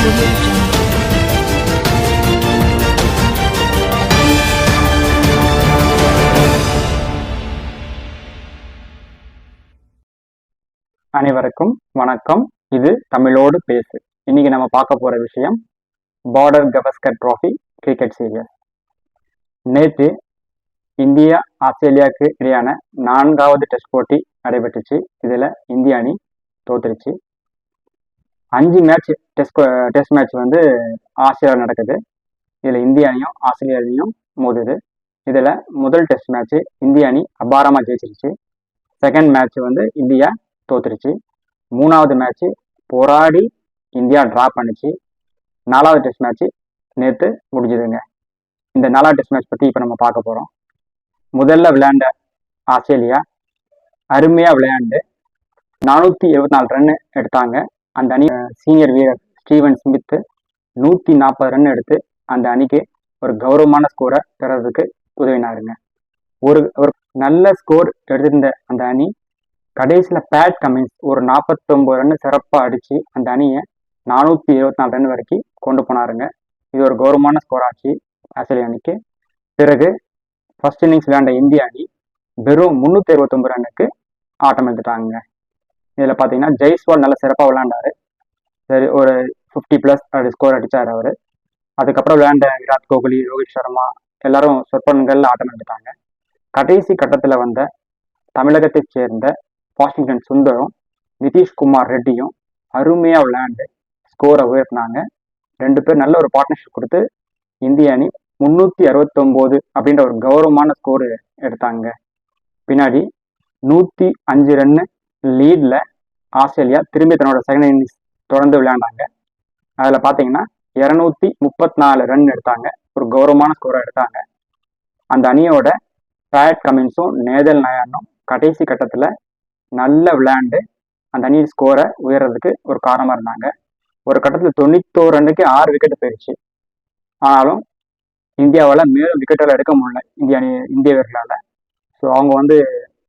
அனைவருக்கும் வணக்கம். இது தமிழோடு பேசு. இன்னைக்கு நம்ம பார்க்க போற விஷயம் Border Gavaskar trophy cricket series நேற்று இந்தியா ஆஸ்திரேலியாவுக்கு இடையான நான்காவது டெஸ்ட் போட்டி நடைபெற்றுச்சு. இதில் இந்திய அணி தோத்துருச்சு. அஞ்சு மேட்ச் டெஸ்ட் டெஸ்ட் மேட்ச் வந்து ஆஸ்திரேலியா நடக்குது. இதில் இந்திய அணியும் ஆஸ்திரேலியா அணியும் மோதுது. இதில் முதல் டெஸ்ட் மேட்ச் இந்திய அணி அபாரமாக ஜெயிச்சிருச்சு. செகண்ட் மேட்ச் வந்து இந்தியா தோத்துருச்சு. மூணாவது மேட்ச் போராடி இந்தியா ட்ரா பண்ணுச்சு. நாலாவது டெஸ்ட் மேட்ச் நேற்று முடிஞ்சுதுங்க. இந்த நாலாவது டெஸ்ட் மேட்ச் பற்றி இப்போ நம்ம பார்க்க போகிறோம் முதல்ல விளையாண்ட ஆஸ்திரேலியா அருமையாக விளையாண்டு நானூற்றி இருபத்தி நாலு ரன் எடுத்தாங்க. அந்த அணி சீனியர் வீரர் ஸ்டீவன் ஸ்மித்து நூற்றி நாற்பது ரன் எடுத்து அந்த அணிக்கு ஒரு கௌரவமான ஸ்கோரை பெறதுக்கு உதவினாருங்க. ஒரு ஒரு நல்ல ஸ்கோர் எடுத்திருந்த அந்த அணி கடைசியில் பேட் கமின்ஸ் ஒரு நாற்பத்தொம்பது ரன் சிறப்பாக அடித்து அந்த அணியை நானூற்றி இருபத்தி நாலு ரன் வரைக்கும் கொண்டு போனாருங்க. இது ஒரு கௌரவமான ஸ்கோர் ஆச்சு ஆஸ்திரேலிய அணிக்கு. பிறகு ஃபர்ஸ்ட் இன்னிங்ஸ் விளையாண்ட இந்திய அணி வெறும் முந்நூற்றி இருபத்தொம்பது ரன்னுக்கு ஆட்டம் எடுத்துட்டாங்க இதில் பார்த்தீங்கன்னா ஜெய்ஸ்வால் நல்ல சிறப்பாக விளையாண்டாரு. சரி ஒரு ஃபிஃப்டி ப்ளஸ் அப்படி ஸ்கோர் அடித்தார் அவர். அதுக்கப்புறம் விளையாண்ட விராட் கோஹ்லி ரோஹித் சர்மா எல்லாரும் சொற்பன்கள் ஆட்டம் எடுத்தாங்க கடைசி கட்டத்தில் வந்த தமிழகத்தைச் சேர்ந்த வாஷிங்டன் சுந்தரும் நிதிஷ்குமார் ரெட்டியும் அருமையாக விளையாண்டு ஸ்கோரை உயர்த்தினாங்க. ரெண்டு பேர் நல்ல ஒரு பார்ட்னர்ஷிப் கொடுத்து இந்திய அணி முந்நூற்றி அறுபத்தொம்போது அப்படின்ற ஒரு கௌரவமான ஸ்கோரு எடுத்தாங்க. பின்னாடி நூற்றி அஞ்சு ரன்னு லீடில் ஆஸ்திரேலியா திரும்பி தன்னோட செகண்ட் இன்னிங்ஸ் தொடர்ந்து விளையாண்டாங்க. அதில் பார்த்தீங்கன்னா இரநூத்தி முப்பத்தி நாலு ரன் எடுத்தாங்க. ஒரு கௌரவமான ஸ்கோரை எடுத்தாங்க. அந்த அணியோட டயட் கமின்ஸும் நேதல் நயானும் கடைசி கட்டத்தில் நல்ல விளையாண்டு அந்த அணி ஸ்கோரை உயர்றதுக்கு ஒரு காரணமாக இருந்தாங்க. ஒரு கட்டத்தில் தொண்ணூத்தோரு ரன்னுக்கு ஆறு விக்கெட் போயிடுச்சு ஆனாலும் இந்தியாவால் மேலும் விக்கெட்டால் எடுக்க முடியல. இந்திய அணி இந்திய வீரர்களால். ஸோ அவங்க வந்து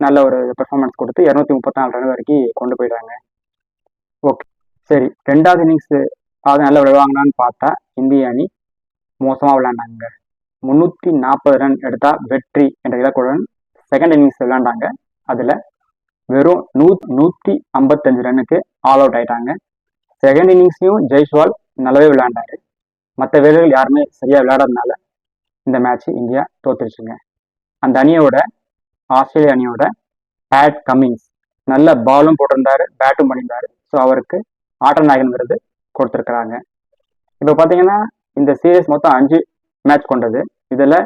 நல்ல ஒரு பெர்ஃபார்மன்ஸ் கொடுத்து இரநூத்தி முப்பத்தாலு ரன் வரைக்கும் கொண்டு போயிடுறாங்க. ஓகே சரி ரெண்டாவது இன்னிங்ஸ் அது நல்லா விளையாடுவாங்களான்னு பார்த்தா இந்திய அணி மோசமாக விளையாண்டாங்க. முந்நூற்றி நாற்பது ரன் எடுத்தால் வெற்றி என்ற இலக்குடன் செகண்ட் இன்னிங்ஸ் விளையாண்டாங்க. அதில் வெறும் நூ நூற்றி ஐம்பத்தஞ்சு ரன்னுக்கு ஆல் அவுட் ஆயிட்டாங்க. செகண்ட் இன்னிங்ஸ்லையும் ஜெய்ஸ்வால் நல்லாவே விளையாண்டாரு. மற்ற வீரர்கள் யாருமே சரியாக விளையாடாதனால இந்த மேட்ச் இந்தியா தோத்துருச்சுங்க. அந்த அணியோட ஆஸ்திரேலிய அணியோட பேட் கம்மிங்ஸ் நல்ல பாலும் போட்டிருந்தாரு பேட்டும் பண்ணியிருந்தாரு. ஸோ அவருக்கு ஆட்ட நாயகன் விருது கொடுத்துருக்குறாங்க. இப்போ பார்த்தீங்கன்னா இந்த சீரீஸ் மொத்தம் அஞ்சு மேட்ச் கொண்டது. இதில்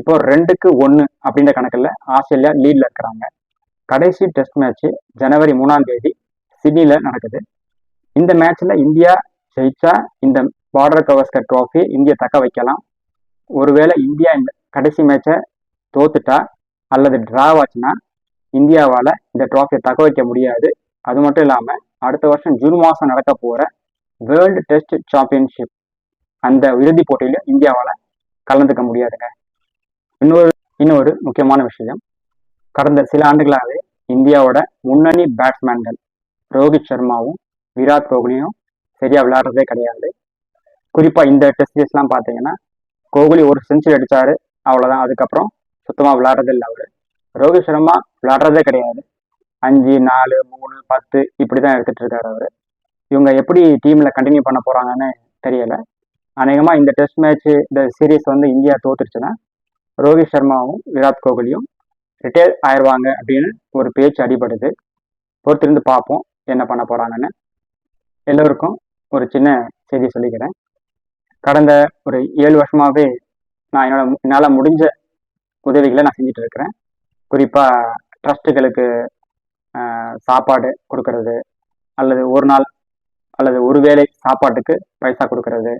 இப்போ ரெண்டுக்கு ஒன்று அப்படின்ற கணக்கில் ஆஸ்திரேலியா லீடில் இருக்கிறாங்க. கடைசி டெஸ்ட் மேட்ச் ஜனவரி மூணாம் தேதி சிட்னியில் நடக்குது. இந்த மேட்ச்சில் இந்தியா ஜெயிச்சா இந்த பார்டர் கவஸ்கர் ட்ராஃபி இந்தியா தக்க வைக்கலாம். ஒருவேளை இந்தியா இந்த கடைசி மேட்சை தோத்துட்டா அல்லது டிராவாச்சுன்னா இந்தியாவால் இந்த ட்ராஃபியை தக்க வைக்க முடியாது. அது மட்டும் இல்லாமல் அடுத்த வருஷம் ஜூன் மாதம் நடக்க போகிற வேர்ல்டு டெஸ்ட் சாம்பியன்ஷிப் அந்த இறுதிப் போட்டியில் இந்தியாவால் கலந்துக்க முடியாதுங்க. இன்னொரு இன்னொரு முக்கியமான விஷயம். கடந்த சில ஆண்டுகளாகவே இந்தியாவோட முன்னணி பேட்ஸ்மேன்கள் ரோஹித் சர்மாவும் விராட் கோஹ்லியும் சரியாக விளையாடுறதே கிடையாது. குறிப்பாக இந்த டெஸ்ட் சீரீஸ்லாம் பார்த்தீங்கன்னா கோஹ்லி ஒரு செஞ்சுரி அடித்தார் அவ்வளோதான் அதுக்கப்புறம் சுத்தமாக விளாடுறது இல்லை அவர். ரோஹித் சர்மா விளாட்றதே கிடையாது. அஞ்சு நாலு மூணு பத்து இப்படி தான் எடுத்துகிட்டு இருக்காரு அவர். இவங்க எப்படி டீமில் கண்டினியூ பண்ண போகிறாங்கன்னு தெரியலை. அநேகமாக இந்த டெஸ்ட் மேட்ச்சு இந்த சீரீஸ் வந்து இந்தியா தோத்துருச்சுன்னா ரோஹித் சர்மாவும் விராட் கோஹ்லியும் ரிட்டையர் ஆயிடுவாங்க அப்படின்னு ஒரு பேச்சு அடிபடுது. பொறுத்திருந்து பார்ப்போம் என்ன பண்ண போகிறாங்கன்னு எல்லோருக்கும் ஒரு சின்ன செய்தி சொல்லிக்கிறேன். கடந்த ஒரு ஏழு வருஷமாகவே நான் என்னோட என்னால் முடிஞ்ச உதவிகளை நான் செஞ்சுட்டு இருக்கிறேன் குறிப்பாக ட்ரஸ்ட்டுகளுக்கு சாப்பாடு கொடுக்கறது அல்லது ஒரு நாள் அல்லது ஒரு வேளை சாப்பாட்டுக்கு பைசா கொடுக்கறது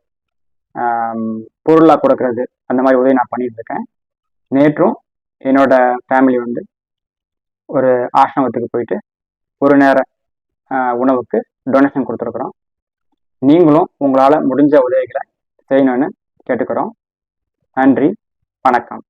பொருளாக கொடுக்கறது அந்த மாதிரி உதவி நான் பண்ணிட்டு இருக்கேன் நேற்றும் என்னோட ஃபேமிலி வந்து ஒரு ஆசிரமத்துக்கு போயிட்டு ஒரு நேர உணவுக்கு டொனேஷன் கொடுத்துருக்குறோம். நீங்களும் உங்களால் முடிஞ்ச உதவிகளை செய்யணும்னு கேட்டுக்கிறோம். நன்றி வணக்கம்.